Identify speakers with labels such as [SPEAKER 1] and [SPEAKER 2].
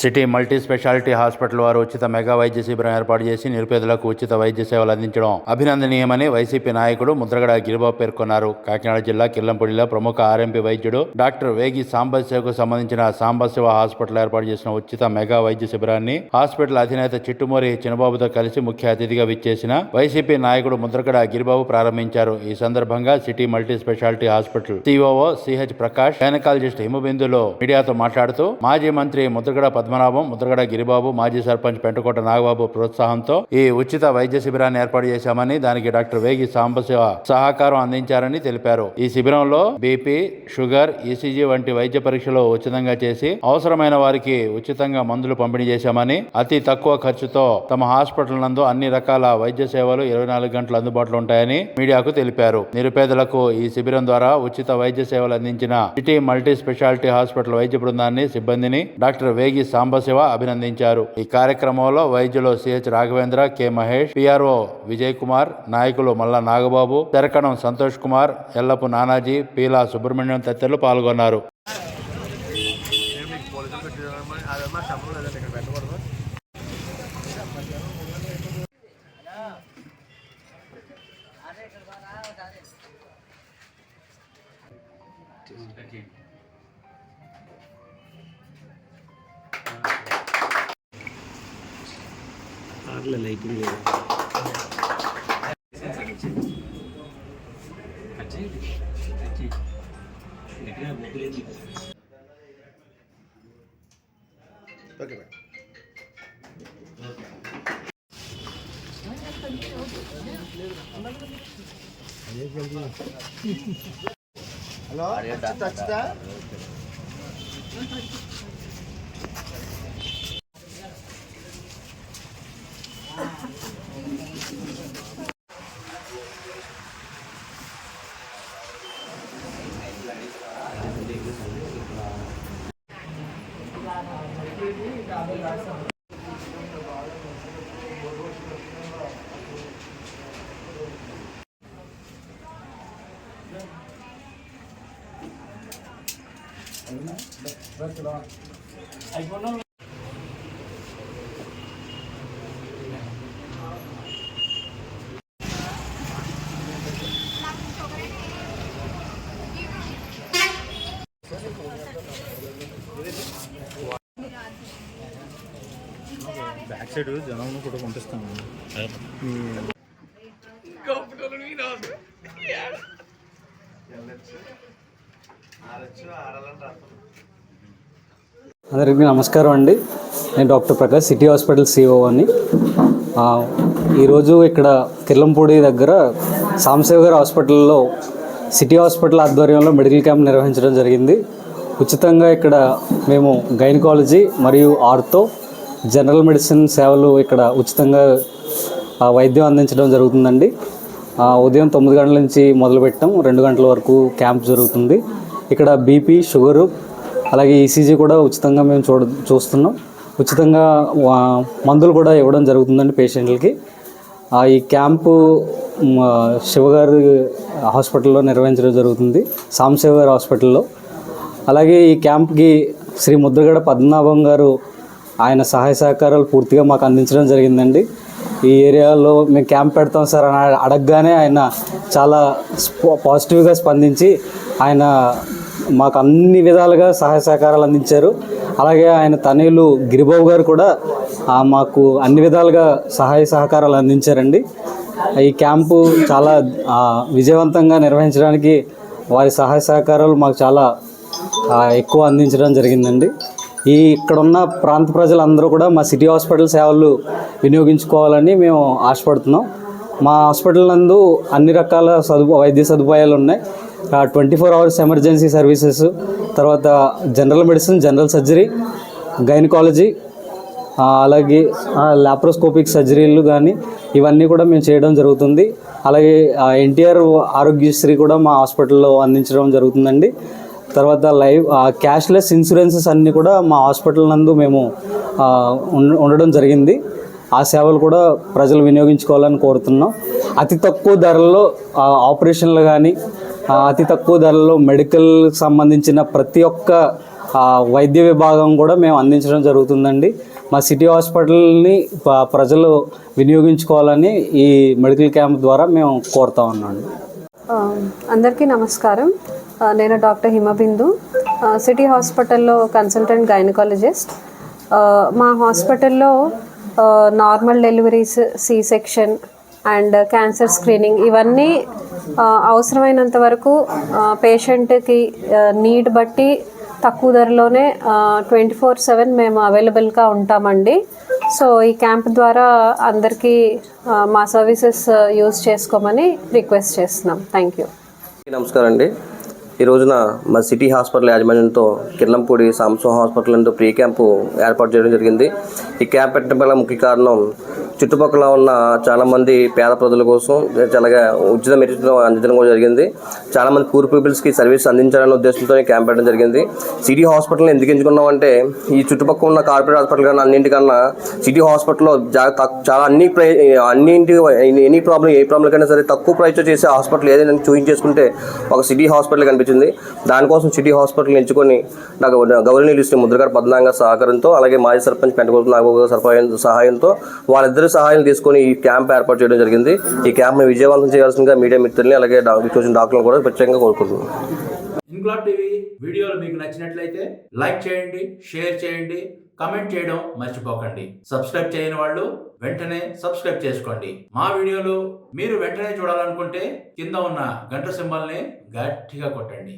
[SPEAKER 1] City multi speciality hospital వారు ఉచిత mega వైద్య శిబిరం ఏర్పాటు చేసి నిరుపేదలకు ఉచిత వైద్య సేవలు అందించడం అభినందనీయమని వైసీపీ నాయకుడు ముద్రగడ గిరిబాబు పేర్కొన్నారు. కాకినాడ జిల్లా కిల్లంపూడిలో ప్రముఖ ఆర్ఎంపీ వైద్యుడు డాక్టర్ వేగి సాంబశివకు సంబంధించిన సాంబశివ హాస్పిటల్ ఏర్పాటు చేసిన ఉచిత మెగా వైద్య శిబిరాన్ని హాస్పిటల్ అధినేత చిట్టుమూరి చినబాబుతో కలిసి ముఖ్య అతిథిగా విచ్చేసిన వైసీపీ నాయకుడు ముద్రగడ గిరిబాబు ప్రారంభించారు. ఈ సందర్భంగా city multi speciality hospital COO CH Prakash gynaecologist హిమబిందులో మీడియాతో మాట్లాడుతూ మాజీ మంత్రి ముద్రగడ పద్మనాభం ముద్రగడ గిరిబాబు మాజీ సర్పంచ్ పెంటకోట నాగబాబు ప్రోత్సాహంతో ఈ ఉచిత వైద్య శిబిరాన్ని ఏర్పాటు చేశామని దానికి డాక్టర్ వేగి సాంబశివ సహకారం అందించారని తెలిపారు. ఈ శిబిరంలో బీపీ షుగర్ ఈసీజీ వంటి వైద్య పరీక్షలు ఉచితంగా చేసి అవసరమైన వారికి ఉచితంగా మందులు పంపిణీ చేశామని అతి తక్కువ ఖర్చుతో తమ హాస్పిటల్ నందు అన్ని రకాల వైద్య సేవలు ఇరవై నాలుగు గంటలు అందుబాటులో ఉంటాయని మీడియాకు తెలిపారు. నిరుపేదలకు ఈ శిబిరం ద్వారా ఉచిత వైద్య సేవలు అందించిన సిటీ మల్టీ స్పెషాలిటీ హాస్పిటల్ వైద్య బృందాన్ని సిబ్బందిని డాక్టర్ వేగి సాంబశివ అభినందించారు. ఈ కార్యక్రమంలో వైద్యులు CH Raghavendra K. Mahesh PRO Vijay Kumar నాయకులు మల్ల నాగబాబు తెరకణం సంతోష్ కుమార్ ఎల్లపు నానాజీ పీలా సుబ్రహ్మణ్యం తదితరులు పాల్గొన్నారు.
[SPEAKER 2] Thank you. లేదండి ఇక్కడ పెట్టకూడదు
[SPEAKER 3] లైటింగ్ లేదు
[SPEAKER 2] okay madam hello
[SPEAKER 3] back side జనం కూడా పంపిస్తాను.
[SPEAKER 4] అందరికీ నమస్కారం అండి. నేను doctor Prakash city hospital CO అని. ఈరోజు ఇక్కడ కిర్లంపూడి దగ్గర సాంబశివ గారి హాస్పిటల్లో సిటీ హాస్పిటల్ ఆధ్వర్యంలో మెడికల్ క్యాంప్ నిర్వహించడం జరిగింది. ఉచితంగా ఇక్కడ మేము గైనకాలజీ మరియు ఆర్థో జనరల్ మెడిసిన్ సేవలు ఇక్కడ ఉచితంగా వైద్యం అందించడం జరుగుతుందండి. ఉదయం తొమ్మిది గంటల నుంచి మొదలుపెట్టాం. రెండు గంటల వరకు క్యాంప్ జరుగుతుంది. ఇక్కడ బీపీ షుగరు అలాగే ఈసీజీ కూడా ఉచితంగా మేము చూడ చూస్తున్నాం. ఉచితంగా మందులు కూడా ఇవ్వడం జరుగుతుందండి పేషెంట్లకి. ఈ క్యాంపు శివగారి హాస్పిటల్లో నిర్వహించడం జరుగుతుంది. సాంశివ గారి హాస్పిటల్లో. అలాగే ఈ క్యాంప్కి శ్రీ ముద్రగడ పద్మనాభం గారు ఆయన సహాయ సహకారాలు పూర్తిగా మాకు అందించడం జరిగిందండి. ఈ ఏరియాలో మేము క్యాంప్ పెడతాం సార్ అని అడగగానే ఆయన చాలా పాజిటివ్గా స్పందించి ఆయన మాకు అన్ని విధాలుగా సహాయ సహకారాలు అందించారు. అలాగే ఆయన తనయులు గిరిబాబు గారు కూడా మాకు అన్ని విధాలుగా సహాయ సహకారాలు అందించారండి. ఈ క్యాంపు చాలా విజయవంతంగా నిర్వహించడానికి వారి సహాయ సహకారాలు మాకు చాలా ఎక్కువ అందించడం జరిగిందండి. ఈ ఇక్కడున్న ప్రాంత ప్రజలందరూ కూడా మా సిటీ హాస్పిటల్ సేవలు వినియోగించుకోవాలని మేము ఆశపడుతున్నాం. మా హాస్పిటల్ నందు అన్ని రకాల సదుపా వైద్య సదుపాయాలు ఉన్నాయి. Twenty four hours emergency services తర్వాత general medicine general surgery gynaecology అలాగే లాప్రోస్కోపిక్ సర్జరీలు కానీ ఇవన్నీ కూడా మేము చేయడం జరుగుతుంది. అలాగే ఎన్టీఆర్ ఆరోగ్యశ్రీ కూడా మా హాస్పిటల్లో అందించడం జరుగుతుందండి. తర్వాత లైవ్ క్యాష్లెస్ ఇన్సూరెన్సెస్ అన్నీ కూడా మా హాస్పిటల్ నందు మేము ఉండడం జరిగింది. ఆ సేవలు కూడా ప్రజలు వినియోగించుకోవాలని కోరుతున్నాం. అతి తక్కువ ధరల్లో ఆపరేషన్లు కానీ అతి తక్కువ ధరల్లో మెడికల్ సంబంధించిన ప్రతి ఒక్క వైద్య విభాగం కూడా మేము అందించడం జరుగుతుందండి. మా సిటీ హాస్పిటల్ని ప్రజలు వినియోగించుకోవాలని ఈ మెడికల్ క్యాంప్ ద్వారా మేము కోరుతా ఉన్నాం.
[SPEAKER 5] అందరికీ నమస్కారం. నేను డాక్టర్ హిమబిందు సిటీ హాస్పిటల్లో కన్సల్టెంట్ గైనకాలజిస్ట్. మా హాస్పిటల్లో normal deliveries C section and cancer screening ఇవన్నీ అవసరమైనంత వరకు పేషెంట్కి నీడ్ బట్టి తక్కువ ధరలోనే ట్వంటీ ఫోర్ సెవెన్ మేము అవైలబుల్గా ఉంటామండి. సో ఈ క్యాంప్ ద్వారా అందరికీ మా సర్వీసెస్ యూజ్ చేసుకోమని రిక్వెస్ట్ చేస్తున్నాం. థ్యాంక్ యూ
[SPEAKER 6] నమస్కారం అండి. ఈ రోజున మా సిటీ హాస్పిటల్ యాజమాన్యంతో కిర్లంపూడి సాంసో హాస్పిటల్ నందు ప్రీ క్యాంపు ఏర్పాటు చేయడం జరిగింది. ఈ క్యాంప్ పెట్టడం వల్ల ముఖ్య కారణం చుట్టుపక్కల ఉన్న చాలామంది పేద ప్రజల కోసం చాలా ఉచిత మెడిసిన్ అందించడం కూడా జరిగింది. చాలామంది పూర్ పీపుల్స్కి సర్వీస్ అందించాలనే ఉద్దేశంతో క్యాంప్ పెట్టడం జరిగింది. సిటీ హాస్పిటల్ని ఎందుకు ఎంచుకున్నామంటే ఈ చుట్టుపక్కల ఉన్న కార్పొరేట్ హాస్పిటల్ కన్నా అన్నింటికన్నా సిటీ హాస్పిటల్లో చాలా అన్ని ప్రై అన్నింటి ఎనీ ప్రాబ్లం ఏ ప్రాబ్లం కైనా సరే తక్కువ ప్రైస్తో చేసే హాస్పిటల్ ఏదైనా చూపించేసుకుంటే ఒక సిటీ హాస్పిటల్ కనిపించింది. దానికోసం సిటీ హాస్పిటల్ ఎంచుకొని నాకు గౌరవనీయులు నిలుస్తుంది ముద్రగారు పద్నాంగ సహకారంతో అలాగే మాజీ సర్పంచ్ పెంటగోలు నాగబాబు గారి సహాయంతో వాళ్ళిద్దరు సహాయం తీసుకొని ఈ క్యాంప్ ఏర్పాటు చేయడం జరిగింది. ఈ క్యాంప్ని విజయవంతం చేయాల్సిందిగా మీడియా మిత్రుల్ని అలాగే డాక్టర్లు కూడా ప్రత్యేకంగా కోరుకుంటున్నాను
[SPEAKER 1] ఇంక్లాడ్ టీవీ వీడియోలు మీకు నచ్చినట్లయితే లైక్ చేయండి షేర్ చేయండి కమెంట్ చేయడం మర్చిపోకండి. సబ్స్క్రైబ్ చేయని వాళ్ళు వెంటనే సబ్స్క్రైబ్ చేసుకోండి. మా వీడియోలు మీరు వెంటనే చూడాలనుకుంటే కింద ఉన్న గంట సింబల్ని గట్టిగా కొట్టండి.